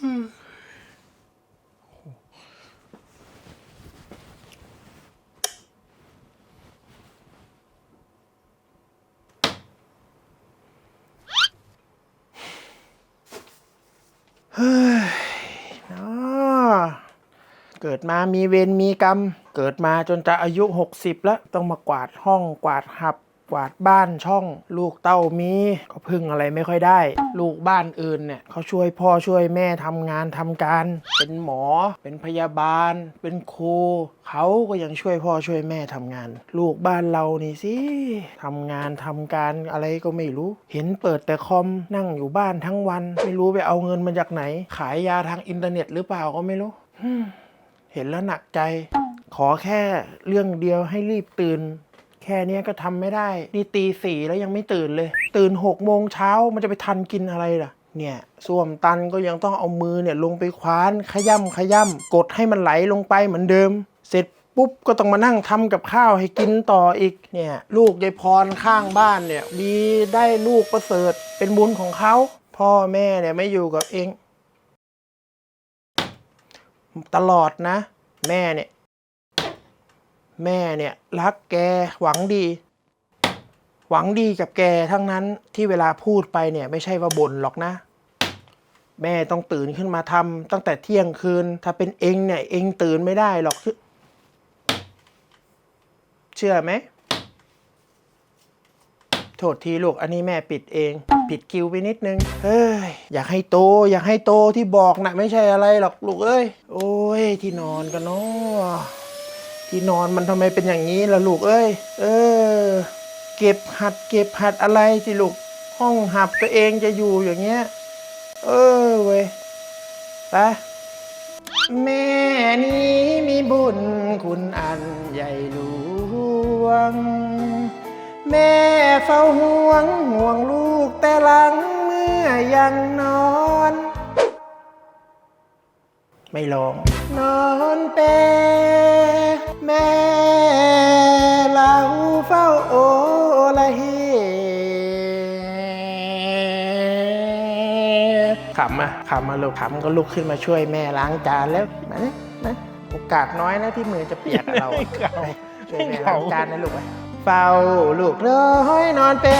เฮ้ยเนาะเกิดมามีเวรมีกรรม เกิดมาจนจะอายุ 60 แล้ว ต้องมากวาดห้องกวาดหับ กวาดบ้านช่องลูกเต้ามีก็พึ่งอะไรไม่ค่อยได้ ลูกบ้านอื่นเนี่ยเขาช่วยพ่อช่วยแม่ทำงานทำการ เป็นหมอ เป็นพยาบาล เป็นครูเขาก็ยังช่วยพ่อช่วยแม่ทำงาน ลูกบ้านเรานี่สิทำงานทำการอะไรก็ไม่รู้ เห็นเปิดแต่คอมนั่งอยู่บ้านทั้งวัน ไม่รู้ไปเอาเงินมาจากไหน ขายยาทางอินเทอร์เน็ตหรือเปล่าก็ไม่รู้เห็นแล้วหนักใจ ขอแค่เรื่องเดียวให้รีบตื่น แค่เนี้ยก็ทำไม่ได้นี่ตีสี่แล้วยังไม่ตื่นเลย ตื่นหกโมงเช้ามันจะไปทันกินอะไรล่ะเนี่ยส้วมตันก็ยังต้องเอามือเนี่ยลงไปคว้านขย่ำขย่ำกดให้มันไหลลงไปเหมือนเดิม เสร็จปุ๊บก็ต้องมานั่งทำกับข้าวให้กินต่ออีกเนี่ยลูกยายพรข้างบ้านเนี่ยมีได้ลูกประเสริฐเป็นบุญของเขาพ่อแม่เนี่ยไม่อยู่กับเอง ตลอดนะ แม่เนี่ย แม่เนี่ยรักแกหวังดี หวังดีกับแกทั้งนั้นที่เวลาพูดไปเนี่ยไม่ใช่ว่าบ่นหรอกนะ แม่ต้องตื่นขึ้นมาทำตั้งแต่เที่ยงคืน ถ้าเป็นเองเนี่ยเองตื่นไม่ได้หรอก เชื่อไหมโทษทีลูก อันนี้แม่ปิดเอง ผิดคิวไปนิดนึง เฮ้ย อยากให้โต อยากให้โตที่บอกนะไม่ใช่อะไรหรอกลูกเอ้ย โอ้ย ที่นอนกันเนาะ ที่นอนมันทำไมเป็นอย่างนี้ล่ะลูก เอ้ย เออ เก็บหัด เก็บหัดอะไรสิลูก ห้องหับตัวเองจะอยู่อย่างเงี้ย เออเว้ยไปแม่นี้มีบุญคุณอันใหญ่หลวง แม่เฝ้าห่วงห่วงลูกแต่หลังเมื่อยังนอน ไม่ลอง นอนเปรแม่ เราเฝ้าโอละเฮขำอะขำมาลูกขำก็ลุกขึ้นมาช่วยแม่ล้างจานแล้วมานะมาโอกาสน้อยนะที่มือจะเปียกกับเราอะช่วยแม่ล้างจานนะลูกไปเฝ้าลูกน้อยนอนเปร